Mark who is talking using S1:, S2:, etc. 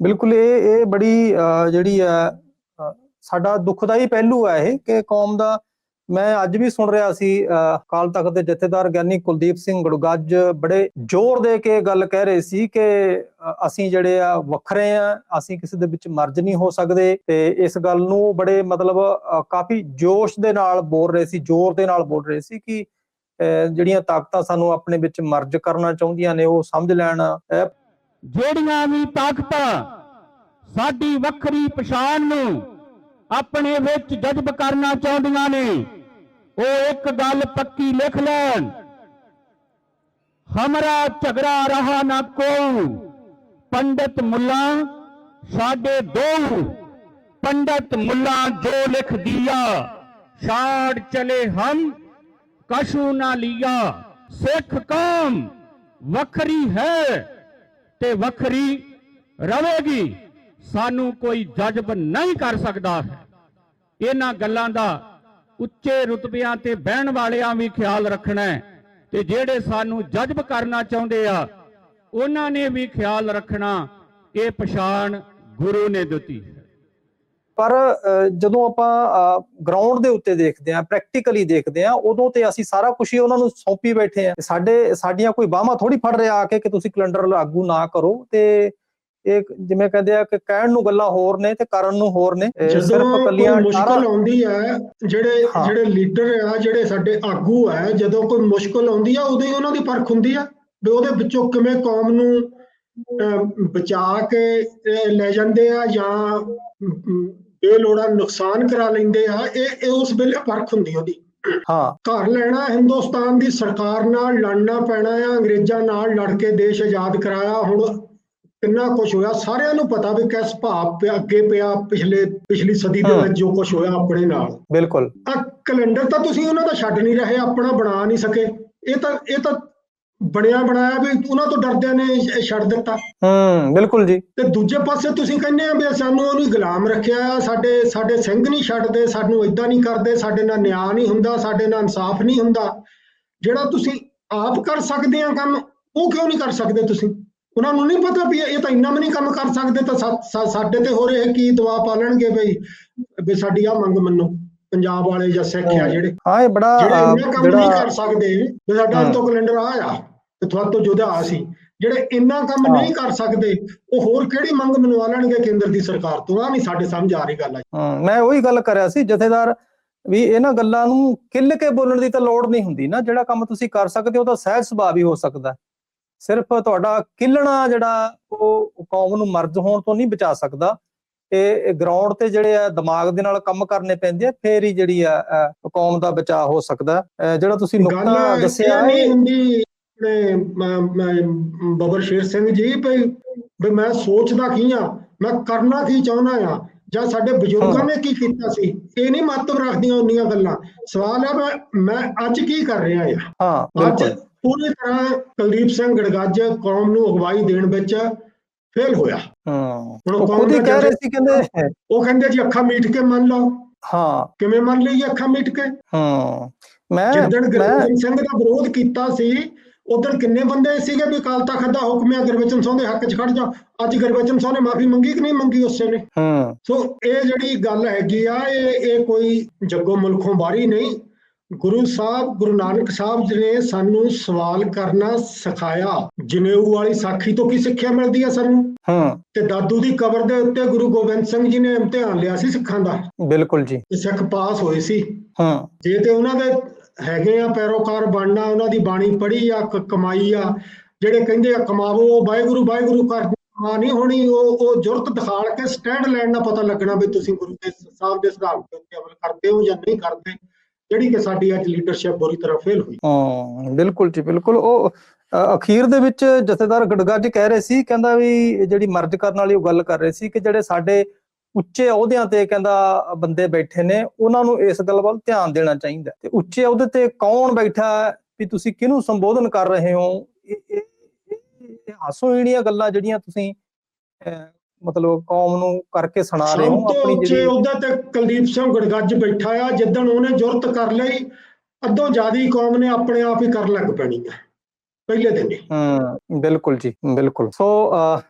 S1: ਬਿਲਕੁਲ ਇਹ ਇਹ ਬੜੀ ਜਿਹੜੀ ਹੈ ਅ, ਸਾਡਾ ਦੁਖਦਾਈ ਪਹਿਲੂ ਹੈ ਇਹ ਕਿ ਕੌਮ ਦਾ ਮੈਂ ਅੱਜ ਵੀ ਸੁਣ ਰਿਹਾ ਸੀ ਅ, ਅਕਾਲ ਤਖਤ ਦੇ ਜਥੇਦਾਰ ਗਿਆਨੀ ਕੁਲਦੀਪ ਸਿੰਘ ਗੜਗੱਜ ਬੜੇ ਜ਼ੋਰ ਦੇ ਕੇ ਗੱਲ ਕਹਿ ਰਹੇ ਸੀ ਕਿ ਅਸੀਂ ਜਿਹੜੇ ਆ ਵੱਖਰੇ ਆ ਅਸੀਂ ਕਿਸੇ ਦੇ ਵਿੱਚ ਮਰਜ ਨਹੀਂ ਹੋ ਸਕਦੇ ਤੇ ਇਸ ਗੱਲ ਨੂੰ ਬੜੇ ਮਤਲਬ ਕਾਫੀ ਜੋਸ਼ ਦੇ ਨਾਲ ਬੋਲ ਰਹੇ ਸੀ ਜ਼ੋਰ ਦੇ ਨਾਲ ਬੋਲ ਰਹੇ ਸੀ ਕਿ ਅ, ਜਿਹੜੀਆਂ ਤਾਕਤਾਂ ਸਾਨੂੰ ਆਪਣੇ ਵਿੱਚ ਮਰਜ ਕਰਨਾ ਚਾਹੁੰਦੀਆਂ ਨੇ ਉਹ ਸਮਝ ਲੈਣ
S2: ਜਿਹੜੀਆਂ ਵੀ ਤਾਕਤਾਂ ਸਾਡੀ ਵੱਖਰੀ ਪਛਾਣ ਨੂੰ ਆਪਣੇ ਵਿੱਚ ਜਜ਼ਬ ਕਰਨਾ ਚਾਹੁੰਦੀਆਂ ਨੇ, ਉਹ ਇੱਕ ਗੱਲ ਪੱਕੀ ਲਿਖ ਲੈਣ। ਹਮਰਾ ਝਗੜਾ ਰਹਾ ਨਾ ਕੋ ਪੰਡਤ ਮੁੱਲਾ ਸਾਡੇ ਦੋ। ਪੰਡਤ ਮੁੱਲਾ ਜੋ ਲਿਖ ਦਿਆ, ਛਾੜ ਚਲੇ ਹਮ ਕਸ਼ੂ ਨਾ ਲਿਆ। ਸਿੱਖ ਕੌਮ ਵੱਖਰੀ ਹੈ। ਤੇ ਵੱਖਰੀ ਰਵੇਗੀ। ਸਾਨੂੰ ਕੋਈ ਜਜ਼ਬ ਨਹੀਂ ਕਰ ਸਕਦਾ। ਇਹਨਾਂ ਗੱਲਾਂ ਦਾ ਉੱਚੇ ਰੁਤਬਿਆਂ ਤੇ ਬਹਿਣ ਵਾਲਿਆਂ ਵੀ ਖਿਆਲ ਰੱਖਣਾ ਤੇ ਜਿਹੜੇ ਸਾਨੂੰ ਜਜ਼ਬ ਕਰਨਾ ਚਾਹੁੰਦੇ ਆ, ਉਹਨਾਂ ਨੇ ਵੀ ਖਿਆਲ ਰੱਖਣਾ, ਇਹ ਪਛਾਣ ਗੁਰੂ ਨੇ ਦਿੱਤੀ। ਹੈ
S1: ਪਰ ਜਦੋਂ ਆਪਾਂ ਗਰਾਊਂਡ ਦੇ ਉੱਤੇ ਦੇਖਦੇ ਆ ਪ੍ਰੈਕਟੀਕਲੀ ਦੇਖਦੇ ਆ ਉਦੋਂ ਤੇ ਅਸੀਂ ਸਾਰਾ ਕੁਝ ਹੀ ਉਹਨਾਂ ਨੂੰ ਸੌਂਪੀ ਬੈਠੇ ਆ ਸਾਡੇ ਸਾਡੀਆਂ ਕੋਈ ਬਾਹਾਂ ਥੋੜੀ ਫੜ ਰਿਹਾ ਆ ਕੇ ਕਿ ਤੁਸੀਂ ਕੈਲੰਡਰ ਲਾਗੂ ਨਾ ਕਰੋ ਤੇ ਇਹ ਜਿਵੇਂ ਕਹਿੰਦੇ ਆ ਕਿ ਕਹਿਣ ਨੂੰ ਗੱਲਾਂ ਹੋਰ ਨੇ ਤੇ ਕਰਨ ਨੂੰ ਹੋਰ ਨੇ ਸਿਰਫ ਕੱਲੀਆਂ
S3: ਮੁਸ਼ਕਲ
S1: ਅਠਾਰਾਂ-
S3: ਆਉਂਦੀ ਹੈ ਜਿਹੜੇ। ਜਿਹੜੇ ਲੀਡਰ ਆ ਜਿਹੜੇ ਸਾਡੇ ਆਗੂ ਹੈ ਜਦੋਂ ਕੋਈ ਮੁਸ਼ਕਲ ਆਉਂਦੀ ਆ ਉਦੋਂ ਹੀ ਉਹਨਾਂ ਦੀ ਪਰਖ ਹੁੰਦੀ ਆ ਵੀ ਉਹਦੇ ਵਿੱਚੋਂ ਕਿਵੇਂ ਕੌਮ ਨੂੰ ਬਚਾ ਕੇ ਲੈ ਜਾਂਦੇ ਆ ਜਾਂ ਅਮ, ਬੇਲੋੜਾ ਨੁਕਸਾਨ ਕਰਾ ਲੈਂਦੇ ਆ ਇਹ ਇਹ ਉਸ ਵੇਲੇ ਪਰਖ ਹੁੰਦੀ ਉਹਦੀ।
S1: ਹਾਂ।
S3: ਘਰ ਲੈਣਾ ਹਿੰਦੁਸਤਾਨ ਦੀ ਸਰਕਾਰ ਨਾਲ ਲੜਨਾ ਪੈਣਾ ਆ ਅੰਗਰੇਜ਼ਾਂ ਨਾਲ ਲੜ ਕੇ ਦੇਸ਼ ਆਜ਼ਾਦ ਕਰਾਇਆ ਹੁਣ ਕਿੰਨਾ ਕੁਝ ਹੋਇਆ ਸਾਰਿਆਂ ਨੂੰ ਪਤਾ ਵੀ ਕਿਸ ਭਾਵ ਅੱਗੇ ਪਿਆ ਪਿਛਲੇ ਪਿਛਲੀ ਸਦੀ ਦੇ। ਵਿੱਚ ਜੋ ਕੁਝ ਹੋਇਆ ਆਪਣੇ ਨਾਲ।
S1: ਬਿਲਕੁਲ।
S3: ਆ ਕੈਲੰਡਰ ਤਾਂ ਤੁਸੀਂ ਉਹਨਾਂ ਦਾ ਛੱਡ ਨਹੀਂ ਰਹੇ ਆਪਣਾ ਬਣਾ ਨਹੀਂ ਸਕੇ। ਇਹ ਤਾਂ ਇਹ ਤਾਂ ਬਣਿਆ ਬਣਾਇਆ ਵੀ ਉਹਨਾਂ ਤੋਂ ਡਰਦਿਆਂ ਨੇ ਛੱਡ ਦਿੱਤਾ।
S1: ਹੂੰ ਬਿਲਕੁਲ ਜੀ।
S3: ਤੇ ਦੂਜੇ ਪਾਸੇ ਤੁਸੀਂ ਕਹਿੰਦੇ ਆ ਵੀ ਸਾਨੂੰ ਉਹਨੂੰ ਗੁਲਾਮ ਰੱਖਿਆ ਸਾਡੇ ਸਾਡੇ ਸਿੰਘ ਨਹੀਂ ਛੱਡਦੇ ਸਾਨੂੰ ਇਦਾਂ ਨਹੀਂ ਕਰਦੇ ਸਾਡੇ ਨਾਲ ਨਿਆਂ ਨਹੀਂ ਹੁੰਦਾ ਸਾਡੇ ਨਾਲ ਇਨਸਾਫ ਨਹੀਂ ਹੁੰਦਾ। ਜਿਹੜਾ ਤੁਸੀਂ ਆਪ ਕਰ ਸਕਦੇ ਆ ਕੰਮ ਉਹ ਕਿਉਂ ਨਹੀਂ ਕਰ ਸਕਦੇ ਤੁਸੀਂ? ਉਹਨਾਂ ਨੂੰ ਨਹੀਂ ਪਤਾ ਵੀ ਇਹ ਤਾਂ ਇੰਨਾ ਵੀ ਨਹੀਂ ਕੰਮ ਕਰ ਸਕਦੇ ਤਾਂ ਸਾਡੇ ਤੇ ਹੋ ਰਹੇ ਕੀ ਦਬਾਅ ਪਾਲਣਗੇ ਬਈ ਵੀ ਸਾਡੀ ਆ ਮੰਗ ਮੰਨੋ। ਪੰਜਾਬ ਵਾਲੇ ਜਾਂ ਸਿੱਖ ਆ ਜਿਹੜੇ।
S1: ਹਾਂ ਇਹ ਬੜਾ
S3: ਜਿਹੜੇ ਕੰਮ ਨਹੀਂ ਕਰ ਸਕਦੇ ਵੀ ਸਾਡਾ। ਤੋਂ ਕੈਲੰਡਰ ਆ ਆ ਤੇ ਤੁਹਾਡੇ ਤੋਂ ਜੁਦਾ ਸੀ। ਜਿਹੜੇ ਇੰਨਾ ਕੰਮ। ਨਹੀਂ ਕਰ ਸਕਦੇ ਉਹ ਹੋਰ ਕਿਹੜੀ ਮੰਗ ਮਨਵਾ ਲੈਣਗੇ ਕੇਂਦਰ ਦੀ ਸਰਕਾਰ ਤੋਂ? ਆ ਨਹੀਂ ਸਾਡੇ ਸਮਝ ਆ ਰਹੀ ਗੱਲ ਆ।
S1: ਮੈਂ ਉਹੀ ਗੱਲ ਕਰਿਆ ਸੀ ਜਥੇਦਾਰ ਵੀ ਇਹਨਾਂ ਗੱਲਾਂ ਨੂੰ ਕਿੱਲ ਕੇ ਬੋਲਣ ਦੀ ਤਾਂ ਲੋੜ ਨਹੀਂ ਹੁੰਦੀ ਨਾ। ਜਿਹੜਾ ਕੰਮ ਤੁਸੀਂ ਕਰ ਸਕਦੇ ਹੋ ਤਾਂ ਸਹਿਜ ਸੁਭਾਅ ਵੀ ਹੋ ਸਕਦਾ। ਸਿਰਫ ਤੁਹਾਡਾ ਕਿੱਲਣਾ ਜਿਹੜਾ ਉਹ ਕੌਮ ਨੂੰ ਮਰਜ਼ ਹੋਣ ਤੋਂ ਨਹੀਂ ਬਚਾ ਸਕਦਾ। ਇਹ ਗਰਾਊਂਡ ਤੇ ਜਿਹੜੇ ਆ ਦਿਮਾਗ ਦੇ ਨਾਲ ਕੰਮ ਕਰਨੇ ਪੈਂਦੇ ਆ ਫੇਰ ਹੀ ਜਿਹੜੀ ਆ ਕੌਮ ਦਾ ਬਚਾਅ ਹੋ ਸਕਦਾ। ਜਿਹੜਾ ਤੁਸੀਂ ਨੁਕਤਾ ਦੱਸਿਆ
S3: ਨਹੀਂ ਹੁੰਦੀ ਬੱਬਰ ਸ਼ੇਰ ਸਿੰਘ ਜੀ ਵੀ ਵੀ ਮੈਂ ਸੋਚਦਾ ਕੀ ਆ ਮੈਂ ਕਰਨਾ ਕੀ ਚਾਹੁੰਦਾ ਆ? ਜਾਂ ਸਾਡੇ ਬਜ਼ੁਰਗਾਂ। ਨੇ ਕੀ ਕੀਤਾ ਸੀ? ਇਹ ਨਹੀਂ ਮਹੱਤਵ ਰੱਖਦੀਆਂ ਉਨੀਆਂ ਗੱਲਾਂ। ਸਵਾਲ ਹੈ ਮੈਂ ਮੈਂ ਅੱਜ ਕੀ ਕਰ ਰਿਹਾ ਆ?
S1: ਹਾਂ
S3: ਅੱਜ
S1: ਬਿਲਕੁਲ
S3: ਪੂਰੀ ਤਰ੍ਹਾਂ ਕੁਲਦੀਪ ਸਿੰਘ ਗੜਗੱਜ ਕੌਮ ਨੂੰ ਅਗਵਾਈ ਦੇਣ ਵਿੱਚ ਫੇਲ ਹੋਇਆ। ਹੁਣ
S1: ਉਹ ਖੁਦ ਹੀ ਕਹਿ ਰਹੇ ਸੀ ਕਹਿੰਦੇ
S3: ਉਹ ਕਹਿੰਦੇ ਜੀ ਅੱਖਾਂ ਮੀਟ ਕੇ ਮੰਨ ਲਓ।
S1: ਹਾਂ।
S3: ਕਿਵੇਂ ਮੰਨ ਲਈਏ ਅੱਖਾਂ ਮੀਟ ਕੇ?
S1: ਹਮ ਮੈਂ
S3: ਜਿੱਦਣ ਗੁਰਬਚਨ ਸਿੰਘ ਦਾ ਵਿਰੋਧ ਕੀਤਾ ਸੀ ਉਦੋਂ ਕਿੰਨੇ ਬੰਦੇ ਸੀਗੇ ਵੀ ਅਕਾਲ ਤਖਤ ਦਾ ਹੁਕਮ ਹੈ ਗੁਰਬਚਨ ਸਿੰਘ ਦੇ ਹੱਕ 'ਚ ਖੜ ਜਾ। ਅੱਜ ਗੁਰਬਚਨ ਸਿੰਘ ਨੇ ਮਾਫੀ ਮੰਗੀ ਕਿ ਨਹੀਂ ਮੰਗੀ ਉਸੇ ਨੇ?
S1: ਹਮ
S3: ਸੋ ਇਹ ਜਿਹੜੀ ਗੱਲ ਹੈਗੀ ਆ ਇਹ ਇਹ ਕੋਈ ਜੱਗੋ ਮੁਲਕੋਂ ਬਾਹਰੀ ਨਹੀਂ। ਗੁਰੂ ਸਾਹਿਬ ਗੁਰੂ ਨਾਨਕ ਸਾਹਿਬ ਜੀ ਨੇ ਸਾਨੂੰ ਸਵਾਲ ਕਰਨਾ ਸਿਖਾਇਆ। ਜਨੇਊ ਵਾਲੀ ਸਾਖੀ ਤੋਂ ਕੀ ਸਿੱਖਿਆ ਮਿਲਦੀ ਆ ਸਾਨੂੰ?
S1: ਹਮ
S3: ਤੇ ਦਾਦੂ ਦੀ ਕਬਰ ਦੇ ਉੱਤੇ ਗੁਰੂ ਗੋਬਿੰਦ ਸਿੰਘ ਜੀ ਨੇ ਇਮਤਿਹਾਨ ਲਿਆ ਸੀ ਸਿੱਖਾਂ ਦਾ?
S1: ਬਿਲਕੁਲ ਜੀ।
S3: ਤੇ ਸਿੱਖ ਪਾਸ ਹੋਏ ਸੀ।
S1: ਹਮ
S3: ਜੇ ਤੇ ਉਹਨਾਂ ਦੇ ਹੈਗੇ ਆ ਪੈਰੋਕਾਰ ਬਣਨਾ ਉਹਨਾਂ ਦੀ ਬਾਣੀ ਪੜ੍ਹੀ ਆ ਕਮਾਈ ਆ ਜਿਹੜੇ ਕਹਿੰਦੇ ਆ ਕਮਾਵੋ ਵਾਹਿਗੁਰੂ ਵਾਹਿਗੁਰੂ ਕਰ ਕਮਾ ਨਹੀਂ ਹੋਣੀ ਉਹ ਉਹ ਜੁਰਤ ਦਿਖਾਲ ਕੇ ਸਟੈਂਡ ਲੈਣ ਦਾ ਪਤਾ ਲੱਗਣਾ ਵੀ ਤੁਸੀਂ ਗੁਰੂ ਦੇ ਸਾਹਿਬ ਦੇ ਸਿਧਾਂਤ ਉੱਤੇ ਅਮਲ ਕਰਦੇ ਹੋ ਜਾਂ ਨਹੀਂ ਕਰਦੇ। ਜਿਹੜੀ ਕਿ ਸਾਡੀ ਅੱਜ ਲੀਡਰਸ਼ਿਪ ਬੁਰੀ ਤਰ੍ਹਾਂ ਫੇਲ ਹੋਈ।
S1: ਹਾਂ ਬਿਲਕੁਲ ਜੀ ਬਿਲਕੁਲ। ਉਹ ਅਖੀਰ ਦੇ ਵਿੱਚ ਜਥੇਦਾਰ ਗੜਗੱਜ ਕਹਿ ਰਹੇ ਸੀ ਕਹਿੰਦਾ ਵੀ ਜਿਹੜੀ ਮਰਜ਼ ਕਰਨ ਵਾਲੀ ਉਹ ਗੱਲ ਕਰ ਰਹੇ ਸੀ ਕਿ ਜਿਹੜੇ ਸਾਡੇ ਉੱਚੇ ਅਹੁਦਿਆਂ ਤੇ ਕਹਿੰਦਾ ਬੰਦੇ ਬੈਠੇ ਨੇ ਉਹਨਾਂ ਨੂੰ ਇਸ ਗੱਲ ਵੱਲ ਧਿਆਨ ਦੇਣਾ ਚਾਹੀਦਾ। ਤੇ ਉੱਚੇ ਅਹੁਦੇ ਤੇ ਕੌਣ ਬੈਠਾ ਵੀ ਤੁਸੀਂ ਕਿਹਨੂੰ ਸੰਬੋਧਨ ਕਰ ਰਹੇ ਹੋ? ਇਹ ਹਾਸੋਹੀਣੀਆਂ ਗੱਲਾਂ ਜਿਹੜੀਆਂ ਤੁਸੀਂ ਅ, ਮਤਲਬ ਕੌਮ ਨੂੰ ਕਰਕੇ ਸੁਣਾ ਰਹੇ ਹੋ ਆਪਣੀ ਜਿਹੜੀ
S3: ਉਹਦੇ ਤੇ ਕੁਲਦੀਪ ਸਿੰਘ ਗੜਗੱਜ ਬੈਠਾ ਆ ਜਿੱਦਣ ਉਹਨੇ ਜੁਰਤ ਕਰ ਲਈ ਅੱਧੋ ਜ਼ਿਆਦੀ ਕੌਮ ਨੇ ਆਪਣੇ ਆਪ ਹੀ ਕਰਨ ਲੱਗ ਪੈਣੀ ਆ ਪਹਿਲੇ ਦਿਨ ਹੀ।
S1: ਬਿਲਕੁਲ ਜੀ ਬਿਲਕੁਲ। ਸੋ